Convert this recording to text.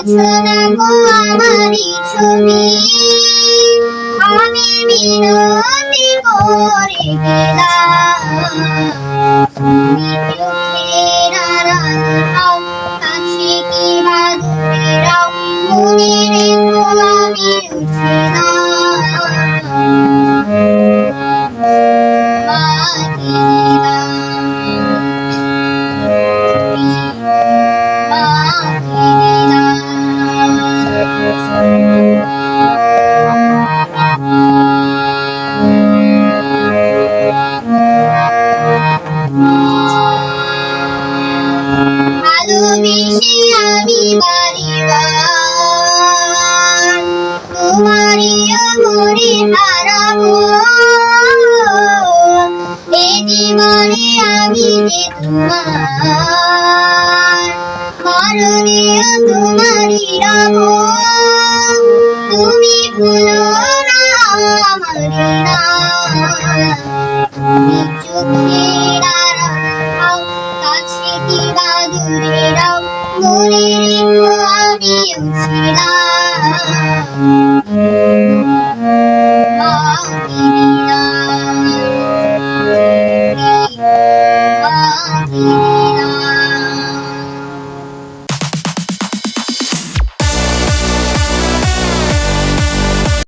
গো আমারই ছবি আমি মিনতি করে গেলাম তুমি চোখের আড়াল হও কাছে কি বা দূরে রাও মনে আমি তোমারই অমরে হারাবো এ জীবনে আমি যে তোমার মরণেও তোমারই রব তুমি ভুলো না আমার তুমি চোখের আড়াল, কাছে কি বা দূরে রাও 우리를 구하니 우시라